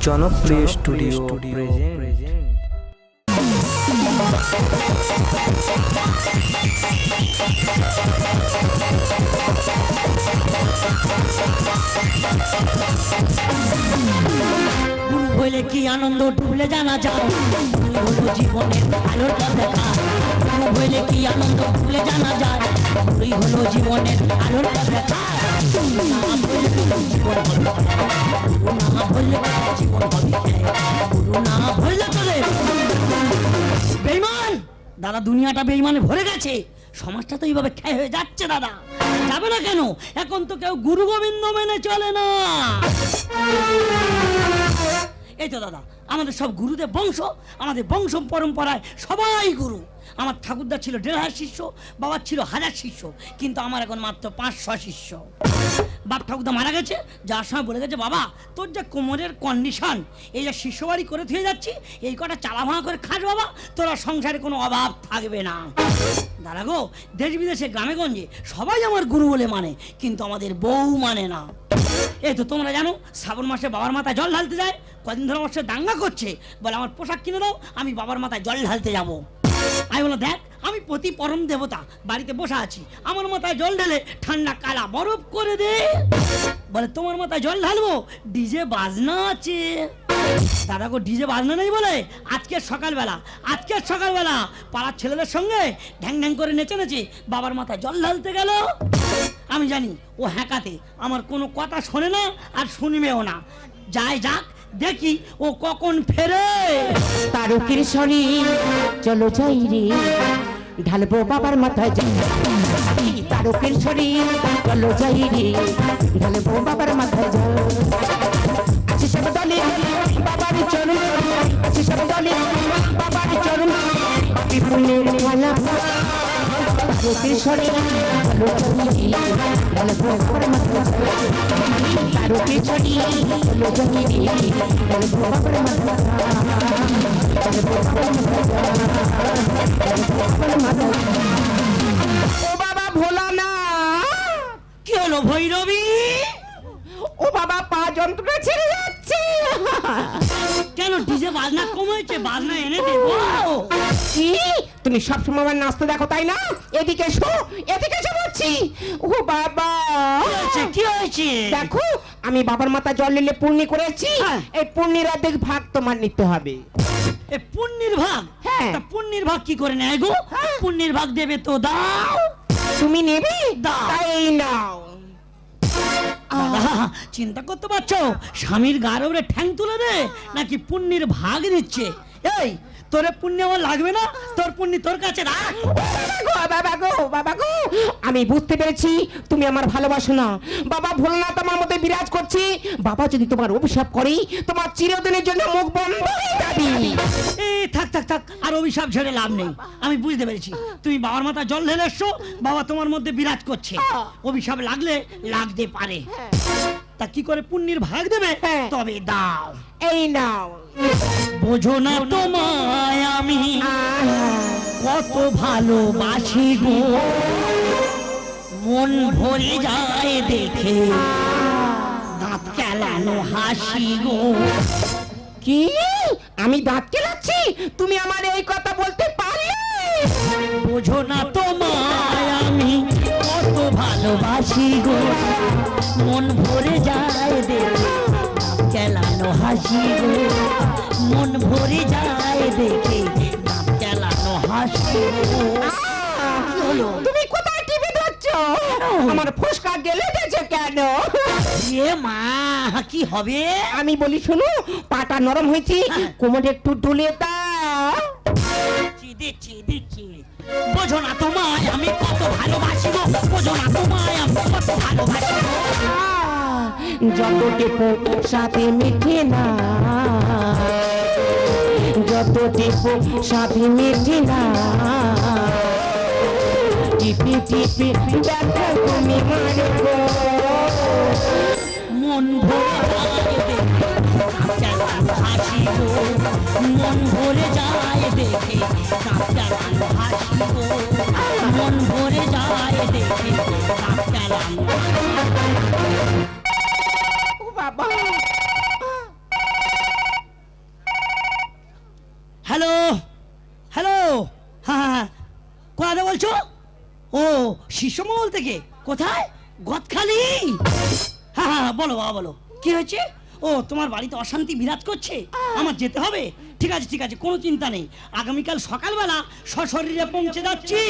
জনপ্রিয় স্টুডিও হইলে কি আনন্দ ভুলে জানা যায়? গুরু হলো জীবনের আলোর পথ দেখা গুরু হইলে কি আনন্দ ভুলে জানা যায়? গুরুই হলো জীবনের আলোর পথ দেখা দাদা, দুনিয়াটা বেইমানে ভরে গেছে। সমাজটা তো এইভাবে ক্ষয় হয়ে যাচ্ছে, দাদা। যাবে না কেন? এখন তো কেউ গুরু গোবিন্দ মেনে চলে না। এই তো, দাদা আমাদের সব গুরুদের বংশ, আমাদের বংশ পরম্পরায় সবাই গুরু। আমার ঠাকুরদা ছিল দেড় হাজার শিষ্য বাবার ছিল হাজার শিষ্য, কিন্তু আমার এখন মাত্র পাঁচশো শিষ্য। বাপ ঠাকুরদা মারা গেছে যার সময় বলে গেছে, বাবা, তোর যে কোমরের কন্ডিশন এই যে শিষ্য বাড়ি করে থুয়ে যাচ্ছি, এই কটা চালা ভাঙা করে খাস বাবা, তোরা সংসারে কোনো অভাব থাকবে না। দাদা গো, দেশ বিদেশে, গ্রামে গঞ্জে, সবাই আমার গুরু বলে মানে কিন্তু আমাদের বউ মানে না। এই তো তোমরা জানো, শ্রাবণ মাসে বাবার মাথায় জল ঢালতে যায়, কদিন ধরে আমার দাঙ্গা করছে। বলে, আমার পোশাক কিনে দাও, আমি বাবার মাথায় জল ঢালতে যাব। আমি বলো দেখ, আমি প্রতি পরম দেবতা বাড়িতে বসে আছি। আমার মাথায় জল ঢেলে ঠান্ডা কালা বরফ করে দে। বলে, তোমার মাথায় জল ঢালবো? ডিজে বাজনা আছে। দাদা গো, ডিজে বাজনা নেই বলে? আজকে সকালবেলা আজকের সকালবেলা পাড়ার ছেলেদের সঙ্গে ঢ্যাং ঢ্যাং করে নেচে নেচে বাবার মাথায় জল ঢালতে গেল। আমি জানি ও হ্যাকাতে। আমার কোনো কথা শোনে না আর শুনবেও না। যাই যাক, দেখি ও কখন ফেরে। তারকের শরীর, চলো যাই রে। ঢালবো বাবার মাথায় যাই তারকের শরীর, চলো যাই রে। ঢালবো বাবার মাথায় যাই আছে সব দলে, বাবার চরণ। আছে সব দলে, বাবার চরণ। মালা ও বাবা ভোলা না কি ভৈরবী? ও বাবা পা যন্ত্রটা ছেড়ে যাচ্ছে। কেন ডিজে বাজনা কমেছে? বাজনা এনে দেবো কি? তুমি সবসময় আমার নাচতে দেখো তাই না? এদিকে এসো এদিকে এসো বলছি। ও বাবা! কি হয়েছে? কি হয়েছে? দেখো আমি বাবার মাথা জল নিলে পূর্ণি করেছি। হ্যাঁ। এই পূর্ণির অর্ধেক ভাগ তোমার নিতে হবে। এ পুণ্যের ভাগ? হ্যাঁ। তা পুণ্যের ভাগ কি করে নেয় গো? হ্যাঁ। পুণ্যের ভাগ দেবে তো দাও। তুমি নেবে? দাও। তাই নাও। দাদা চিন্তা করতে পারছ? স্বামীর গারবরে ঠ্যাং তুলে দে নাকি পুণ্যের ভাগ দিচ্ছে? এই তোরে পুণ্য আমার লাগবে না? তোর পুণ্য তোর কাছে রাখ। বাবা গো, বাবা গো আমি বুঝতে পেরেছি তুমি আমার ভালোবাসো না। বাবা ভোলনাথ আমার মধ্যে বিরাজ করছে। বাবা যদি তোমার অভিশাপ করে তোমার চিরদিনের জন্য মুখ বন্ধ হয়ে যাবে। এই থাক থাক থাক আর অভিশাপ ঝেড়ে লাভ নেই। আমি বুঝতে পেরেছি। তুমি বাবার মাথা জল ঢেলে এসছো বাবা তোমার মধ্যে বিরাজ করছে। অভিশাপ লাগলে লাগতে পারে। তা কি করে পুণ্যের ভাগ দেবে? হ্যাঁ। তবে দাও। এই নাও। বোঝো না তোমায় আমি। কত ভালোবাসি গো। মন ভরে যায় দেখে। দাঁত কেলানো হাসি গো। কি? আমি দাঁত কেলাচ্ছি? তুমি আমার এই কথা বলতে পারলে? বোঝো না তোমায় আমি। কত ভালোবাসি গো। মন ভরে যায় দেখে। কেলানো হাসি গো। ভরে যায় দেখে দাঁত কেলানো হাসি। তুমি কোথায় টিভি ধরছো? আমার ফুসকা গেলে গেছে কেন? এ মা কি হবে? আমি বলি শোনো পাটা নরম হয়েছে কোমরে একটু ডুলে দাও। দিচ্ছি দিচ্ছি বোঝো না তোমায় আমি কত ভালোবাসি গো। বোঝো না তোমায় আমি কত ভালোবাসি যত টেপো সাথে মেঠে না। যত টেপো সাথে মেঠে না টিপি টিপি ব্যথা তুমি মারো। মন মন ভরে যায় দেখে মন ভরে যায় দেখে থেকে? কোথায়? গদখালি? হ্যাঁ হ্যাঁ বলো বাবা বলো। কি হয়েছে? ও তোমার বাড়িতে অশান্তি বিরাজ করছে? আমার যেতে হবে? ঠিক আছে ঠিক আছে কোনো চিন্তা নেই। আগামীকাল সকালবেলা সশরীরে পৌঁছে যাচ্ছি।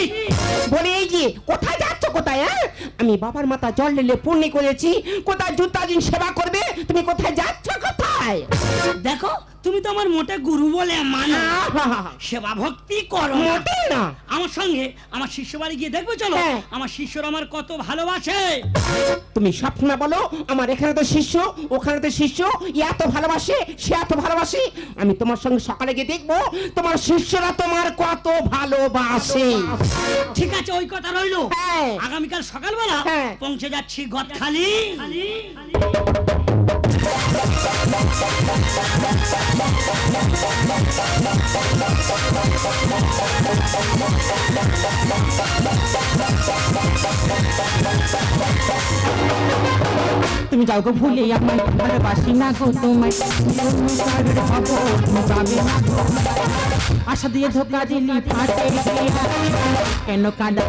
বলে এই যে কোথায় যাচ্ছ কোথায় হ্যাঁ? আমি বাবার মাথা জল নিলে পুণ্যি করেছি। কোথায় জুতা দিন সেবা করবে? তুমি কোথায় যাচ্ছ কোথায়? দেখো তুমি তো আমার মোটে গুরু বলে মানো! সেবা ভক্তি করো না। মোটেই না আমার সঙ্গে আমার শিষ্য বাড়ি গিয়ে দেখব চলো হ্যাঁ। আমার শিষ্যরা আমার কত ভালোবাসে তুমি সবসময় বলো আমার এখানে তো শিষ্য ওখানে তো শিষ্য এত ভালোবাসে সে এত ভালোবাসে আমি তোমার সঙ্গে সকালে গিয়ে দেখব তোমার শিষ্যরা তোমার কত ভালোবাসে ঠিক আছে ওই কথা রইল হ্যাঁ। আগামীকাল সকালবেলা হ্যাঁ। পৌঁছে যাচ্ছি গদখালি তুমি কাউকে ভুলে আমার ভালোবাসি না গো, তোমায়। আশা দিয়ে ধোকা দিলি, ফাটে। কেন কাঁদা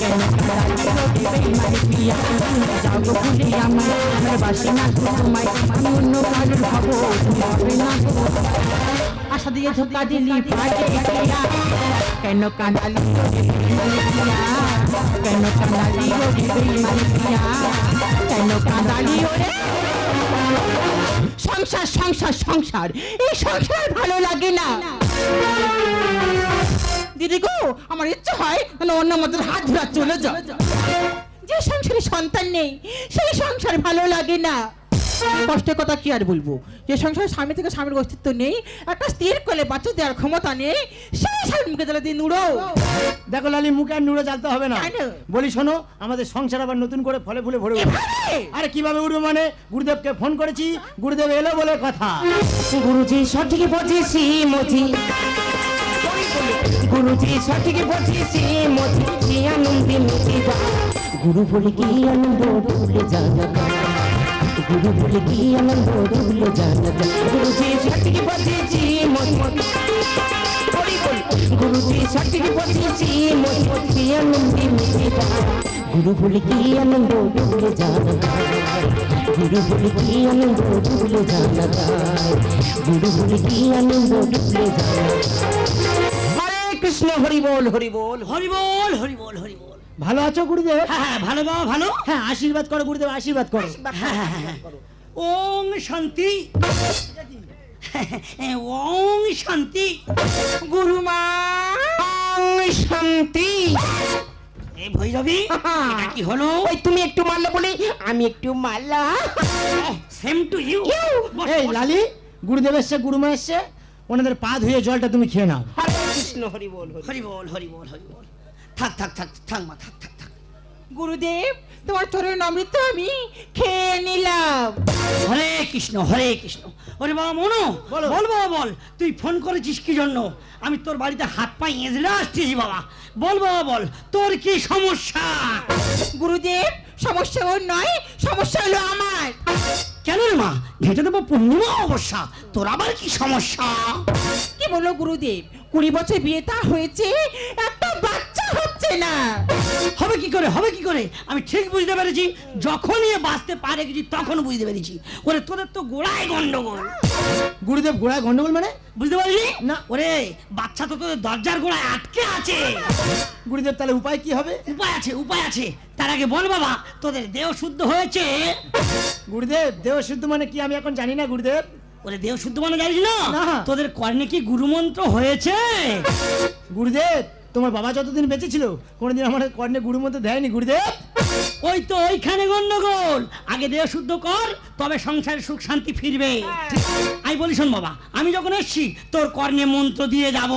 কেন প্রিয়া? যাও ভুলে আমার ভালোবাসি না গো, তোমায় আশা দিয়ে ধোকা দিলি কেন প্রিয়া? কেন প্রিয়া? কেন কাঁদালি সংসার সংসার সংসার, এই সংসার ভালো লাগে না। দিদি গো, আমার ইচ্ছে হয় অন্য মতো হাত ধরা চলে যাও। যে সংসারে সন্তান নেই, সেই সংসার ভালো লাগে না। কষ্টের কথা কি আর বলব? যে সংসারে স্বামী থেকে স্বামীর অস্তিত্ব নেই একটা স্ত্রীর কোলে বাচ্চা দেওয়ার ক্ষমতা নেই সেই স্বামীর মুখে জ্বালা দিয়ে নুড়ো। দেখো লালি মুখে আর নুড়ো জ্বালতে হবে না? বলি শোনো আমাদের সংসার আবার নতুন করে ফলে ফুলে ভরে উঠবে আরে কীভাবে উঠবে মানে? গুরুদেবকে ফোন করেছি গুরুদেব এলো বলে কথা। গুরুজি সঠিক বুঝেছি মজি গুরুজি সঠিক বুঝেছি মজি কি আনন্দে মেতে গুরু বলে কি আনন্দ ভুলে জানা গুরু বলে কি আনন্দ ভুলে জানা গুরুজি সঠিক বুঝেছি মজি গুরুজি সঠিক বুঝেছি মজি কি আনন্দে মেতে যা গুরু বলে কি আনন্দ ভুলে জানা গুরু বলে কি আনন্দ ভুলে জানা যায় গুরু বলে কি আনন্দ ভুলে জানা হরে কৃষ্ণ, হরি বল হরি বল। হরি বল হরি বল হরি বল। ভালো আছো গুরুদেব? হ্যাঁ হ্যাঁ ভালো বাবা ভালো। হ্যাঁ আশীর্বাদ করো গুরুদেব আশীর্বাদ করো। হ্যাঁ হ্যাঁ ওং শান্তি। ওং শান্তি। গুরুমা শান্তি। এই ভৈরবী এটা কি হলো? ওই তুমি একটু মারলে বলে আমি একটু মারলা। সেম টু ইউ এই লালি গুরুদেব এসছে গুরুমা এসছে ওনাদের পা ধুয়ে জলটা তুমি খেয়ে নাও। হরে কৃষ্ণ। হরি বল। হরি বল হরি বল হরি বল। থাক থাক থাক থাক মা থাক থাক থাক। গুরুদেব তোমার চরণ অমৃত আমি খেয়ে নিলাম। হরে কৃষ্ণ হরে কৃষ্ণ। ওরে বাবা মনো বলো। বল বাবা বল। তুই ফোন করেছিস কি জন্য? আমি তোর বাড়িতে হাত পাই এজলে আসতেছি বাবা। বল বাবা বল। তোর কি সমস্যা? গুরুদেব সমস্যা ওর নয় সমস্যা হলো আমার। কেন রে মা? ঘেটে দেবো পূর্ণিমা অবশ্যা। তোর আবার কি সমস্যা? কি বলো গুরুদেব? কুড়ি বছর বিয়ে তা হয়েছে একটা বাচ্চা না। হবে কি করে হবে কি করে? আমি ঠিক বুঝতে পেরেছি যখনই এ বাঁচতে পারে তখন বুঝতে পেরেছি। ওরে তোদের তো গোড়ায় গন্ডগোল। গুরুদেব গোড়ায় গন্ডগোল মানে? বুঝতে পারলি? না। ওরে বাচ্চা তো তোদের দরজার গোড়ায় আটকে আছে। গুরুদেব তাহলে উপায় কি হবে? উপায় আছে উপায় আছে। তার আগে বল বাবা তোদের দেহ শুদ্ধ হয়েছে? গুরুদেব দেহ শুদ্ধ মানে কি? আমি এখন জানি না গুরুদেব। ওরে দেহ শুদ্ধ মানে জানিস না? না। তোদের কর্ণে কি গুরুমন্ত্র হয়েছে? গুরুদেব তোমার বাবা যতদিন বেঁচে ছিল কোনোদিন আমার কর্ণে গুরুমন্ত্র দেয়নি গুরুদেব। ওই তো ওইখানে গন্ডগোল। আগে দেহ শুদ্ধ কর তবে সংসারে সুখ শান্তি ফিরবে। আমি বলি শোন বাবা আমি যখন এসছি তোর কর্ণে মন্ত্র দিয়ে যাব।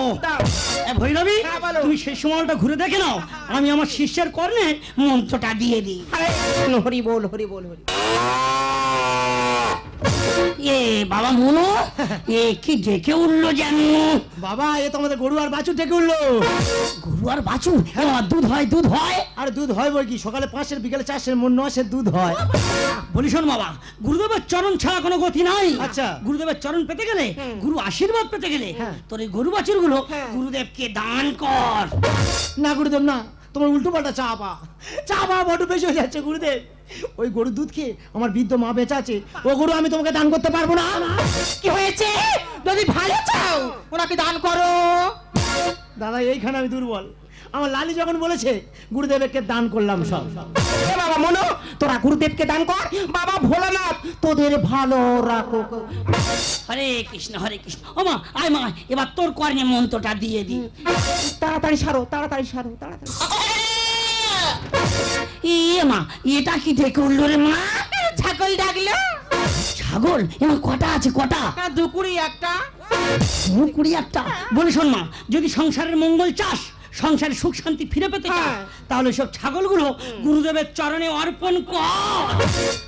এ ভৈরবী হ্যাঁ, বলো। তুমি শেষ সময়টা ঘুরে দেখে নাও আমি আমার শিষ্যের কর্ণে মন্ত্রটা দিয়ে দিই। হরি বল হরি বল হরি এ বাবা মনো এ কি ডেকে উঠল যেন বাবা এ তো আমাদের গরু আর বাছুর ডেকে উঠল। গরু আর বাছুর দুধ হয় দুধ হয়? আর দুধ হয় বই কি? সকালে পাঁচের বিকালে চারশের মন নশের দুধ হয়। বলি শোন বাবা গুরুদেবের চরণ ছাড়া কোনো গতি নাই। আচ্ছা। গুরুদেবের চরণ পেতে গেলে গুরু আশীর্বাদ পেতে গেলে হ্যাঁ। তোর এই গরু বাছুরগুলো গুরুদেবকে দান কর। না গুরুদেব না। তোমার উল্টো পাল্টা চা পা। চা পা বড্ড বেশি হয়ে যাচ্ছে গুরুদেব। ওই গরুর দুধ খেয়ে আমার বৃদ্ধ মা বেঁচে আছে। ও গরু আমি তোমাকে দান করতে পারব না। কি হয়েছে? যদি ভালো চাও ওনাকে দান করো। দাদা এইখানে আমি দুর্বল। আমার লালি যখন বলেছে গুরুদেবকে দান করলাম সব। বাবা মনো তোরা গুরুদেবকে দান কর। বাবা ভোলানাথ তোদের ভালো রাখো হরে কৃষ্ণ হরে কৃষ্ণ। ও মা আয় মা এবার তোর কর্ণে মন্ত্রটা দিয়ে দি তাড়াতাড়ি সারো তাড়াতাড়ি সারো তাড়াতাড়ি। এ মা এটা কি ডেকে উঠল রে মা? ছাগল ডাকলো। ছাগল? এমন কটা আছে কটা? দুকুড়ি একটা। দু কুড়ি একটা? বলে শোন মা যদি সংসারের মঙ্গল চাস সংসারে সুখ শান্তি ফিরে পেতে চাস হ্যাঁ। তাহলে সব ছাগলগুলো গুরুদেবের চরণে অর্পণ কর।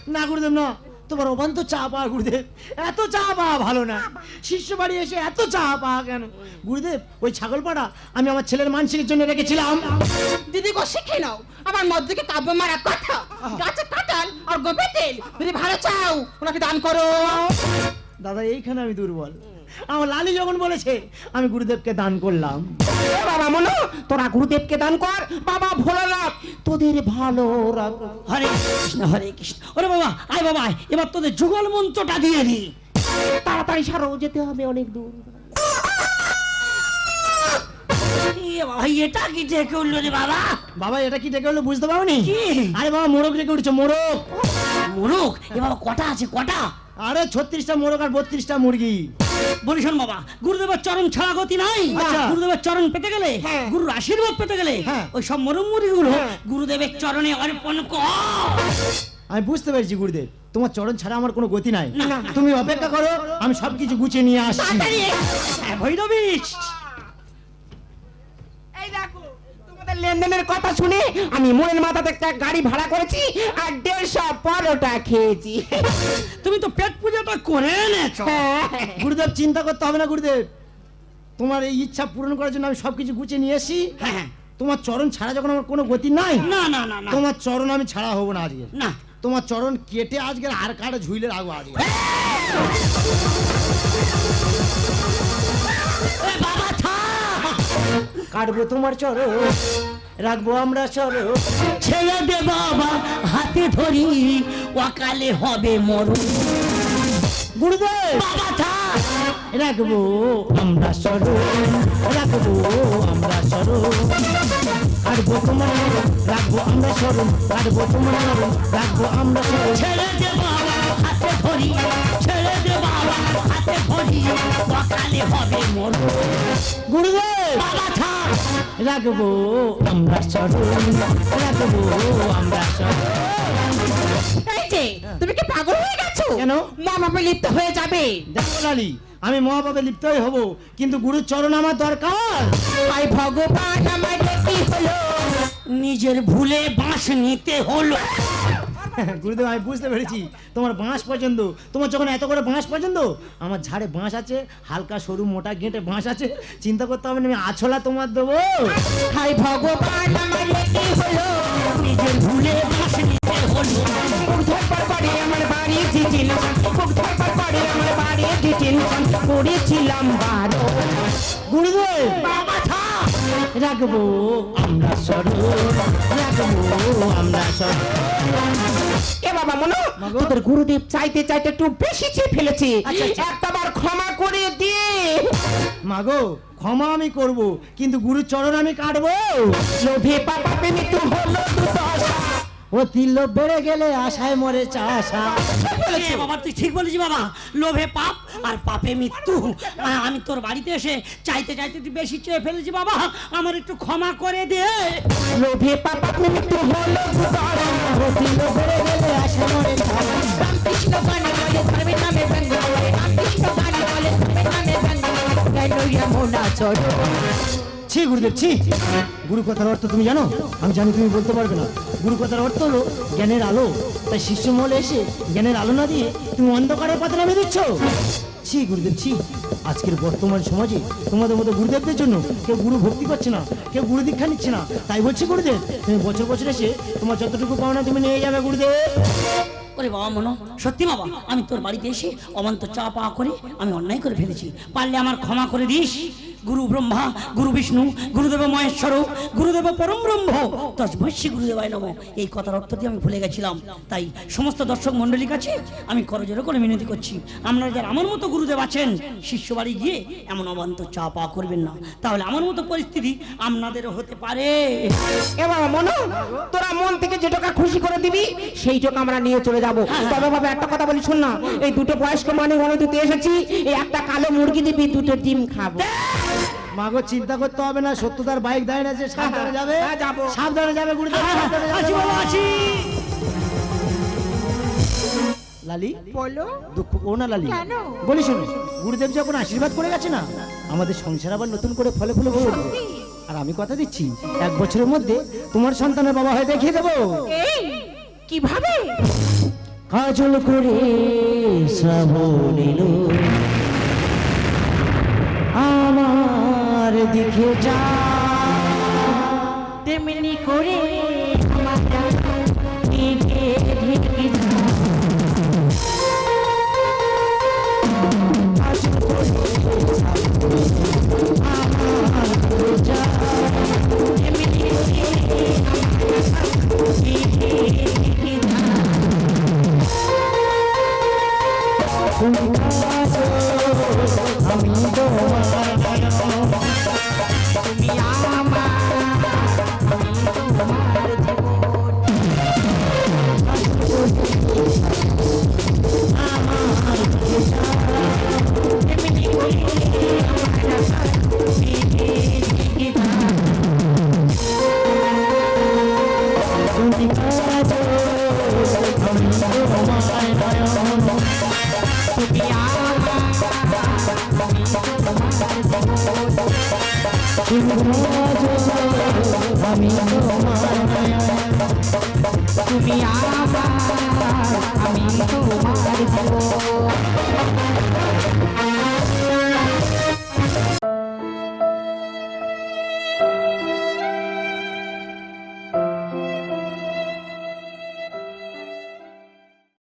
না গুরুদেব না। তোমার অবান্ত চা পাওয়া গুরুদেব। এত চা পাওয়া ভালো না। শিষ্য বাড়ি এসে এত চা পাওয়া কেন? গুরুদেব ওই ছাগল পাড়া আমি আমার ছেলের মানসিকের জন্য রেখেছিলাম। দিদি গো শিখে নাও। আমার মধ্যে কাব্য মারা কথা। গাছে কাটাল আর গোবে তেল। যদি ভালো চাও ওনাকে দান করো। দাদা এইখানে আমি দুর্বল। আমার লালি যখন বলেছে আমি গুরুদেবকে দান করলাম। বাবা মনো তোরা গুরুদেবকে দান কর। বাবা ভোলানাথ তোদের ভালো রাখো হরে কৃষ্ণ হরে কৃষ্ণ। ওরে বাবা আয় বাবা আয়, এবার তোদের যুগল মন্ত্রটা দিয়ে দি তাড়াতাড়ি সারো যেতে হবে অনেক দূর। এ বাবা এটা কি ডেকে উঠল রে বাবা? বাবা এটা কি ডেকে হলো বুঝতে পারোনি? কি? আরে বাবা মোরগ ডেকে উঠছে মোরগ মোরগ এ বাবা কটা আছে কটা? আরে ছত্রিশটা মোরগ আর বত্রিশটা মুরগি। বলি শোন বাবা গুরুদেবের চরণ ছাড়া গতি নাই আচ্ছা। গুরুদেবের চরণ পেতে গেলে হ্যাঁ। গুরুর আশীর্বাদ পেতে গেলে হ্যাঁ। ওই সব মরমুরি গুলো হ্যাঁ। গুরুদেবের চরণে অর্পণ কর আমি বুঝতে পেরেছি গুরুদেব তোমার চরণ ছাড়া আমার কোনো গতি নাই। তুমি অপেক্ষা করো আমি সবকিছু গুছিয়ে নিয়ে আসছি ভৈরবী এই দেখো তোমাদের লেনদেনের কথা শুনে আমি মনের মাথাতে একটা গাড়ি ভাড়া করেছি আর দেড়শো পরোটা খেয়েছি। তুমি তো পেট পূজাটা করে এনেছো। হ্যাঁ। গুরুদেব চিন্তা করতে হবে না গুরুদেব। তোমার এই ইচ্ছা পূরণ করার জন্য আমি সবকিছু গুছিয়ে নিয়ে এসেছি। হ্যাঁ তোমার চরণ ছাড়া যখন আমার কোনো গতি নাই না না না না। তোমার চরণ আমি ছাড়া হব না আজকে। না। তোমার চরণ কেটে আজকের আর কাটা ঝুইলে রাখব আজকে। কাটবো তোমার চরণ রাখব আমরা চরণ। ছেড়ে দে বাবা হাতে ধরি অকালে হবে মরণ। গুরুদেব! বাবা থাক রাখব আমরা স্মরণ রাখব আমরা স্মরণ কাটবো তোমার রাখব আমরা স্মরণ কাটবো তোমার রাখব আমরা স্মরণ ছেড়ে দে বাবা হাতে ধরি ছেড়ে দে বাবা হাতে ধরি অকালে হবে মরণ। গুরুদেব! রাখব আমরা স্মরণ রাখব আমরা তুমি কি পাগল হয়ে গেছো? কেন? মা বাবা লিপ্ত হয়ে যাবে। দেখো লালি আমি মহাপাপে লিপ্তই হব কিন্তু গুরুর চরণ আমার দরকার। ভাই ভগবান আমার কি হলো নিজের ভুলে বাঁশ নিতে হলো। গুরুদেব আমি বুঝতে পেরেছি। তোমার বাঁশ পছন্দ। তোমার যখন এত করে বাঁশ পছন্দ আমার ঝাড়ে বাঁশ আছে হালকা সরু মোটা গেঁটে বাঁশ আছে। চিন্তা করতে হবে না আমি আছলা তোমার দেবো। হাই ভগবান আমার কি হলো? নিজের ভুলে বাঁশ নিতে হলো বুক ধরবার আমার বাড়ি ডিটেনশন বুক ধরবার পরে আমার বাড়ি ডিটেনশন করেছিলাম বারো। গুরুদেব রাখব। আমরা স্বরূপ রাখব আমরা স্বরূপ এ বাবা মনো। তোদের গুরুদেব চাইতে চাইতে একটু বেশি চেয়ে ফেলেছে। আচ্ছা, আচ্ছা। একটা বার ক্ষমা করে দিয়ে মাগো ক্ষমা আমি করব কিন্তু গুরু চরণ আমি কাটবো। লোভে পাপা মৃত্যু হলো দুর্দশা ও তিল বেড়ে গেলে আশায় মরে চাষা। এ বাবা তুই ঠিক বলেছি বাবা। লোভে পাপ আর পাপে মৃত্যু। আ- আমি তোর বাড়িতে এসে চাইতে চাইতে তুই বেশি চেয়ে ফেলেছি বাবা। আমার একটু ক্ষমা করে দে। লোভে পাপা মৃত্যু হলো তিল বেড়ে গেলে আশায় মরে চাষা। রামকৃষ্ণ গানে বলে ধর্মের নামে ব্যঙ্গ করে রামকৃষ্ণ গানে বলে ধর্মের নামে ব্যঙ্গ করে কেন যমুনা চলো ছি, গুরুদেব, ছি। গুরু কথার অর্থ তুমি জানো? আমি জানি তুমি বলতে পারবে না। গুরু কথার অর্থ হলো জ্ঞানের আলো। তাই শিষ্য মহলে এসে জ্ঞানের আলো না দিয়ে তুমি অন্ধকারের পথে নামে দিচ্ছ। ছি, গুরুদেব, ছি। আজকের বর্তমান সমাজে তোমাদের মতো গুরুদেবদের জন্য কেউ গুরু ভক্তি করছে না, কেউ গুরু দীক্ষা নিচ্ছে না। তাই বলছি, গুরুদেব, তুমি বছর বছর এসে তোমার যতটুকু পাওনা তুমি নিয়ে যাবে, গুরুদেব। ওরে বাবা, মনো, সত্যি বাবা, আমি তোর বাড়িতে এসে অমান্ত চা পা করে আমি অন্যায় করে ফেলেছি। পারলে আমার ক্ষমা করে দিস। গুরু ব্রহ্মা গুরু বিষ্ণু গুরুদেব মহেশ্বর গুরুদেব পরম ব্রহ্ম তসমস্যি গুরুদেবায় নম। এই কথার অর্থ দিয়ে আমি ভুলে গেছিলাম। তাই সমস্ত দর্শক মণ্ডলীর কাছে আমি করজোরে করে মিনতি করছি। আপনারা যারা আমার মতো গুরুদেব আছেন শিষ্য বাড়ি গিয়ে এমন অবান্ত চা পা করবেন না। তাহলে আমার মতো পরিস্থিতি আপনাদেরও হতে পারে। এবার মনো তোরা মন থেকে যে টাকা খুশি করে দিবি সেই টাকা আমরা নিয়ে চলে যাব। তবে বাবা একটা কথা বলি শোন না। এই দুটো বয়স্ক মানে অনুদিতে এসেছি এই একটা কালো মুরগি দিবি দুটো ডিম খাব। মাগো চিন্তা করতে হবে না সত্যতার বাইক দাঁড়িয়ে আছে সাবধানে যাবে। হ্যাঁ, সাবধানে যাবে সাবধানে যাবে। আসি। লালি? বলো। দুঃখ করো না লালি? বলি শোনো গুরুদেব যখন আশীর্বাদ করে গেছে না আমাদের সংসার আবার নতুন করে ফলে ফুলে ভরে আর আমি কথা দিচ্ছি এক বছরের মধ্যে তোমার সন্তানের বাবা হয়ে দেখিয়ে দেবো। এই কীভাবে? কাজল করে শ্রাবণ এলো আমার দিকে যা। তেমনি করে আমি তোমার তুমি আমার আমি তোমার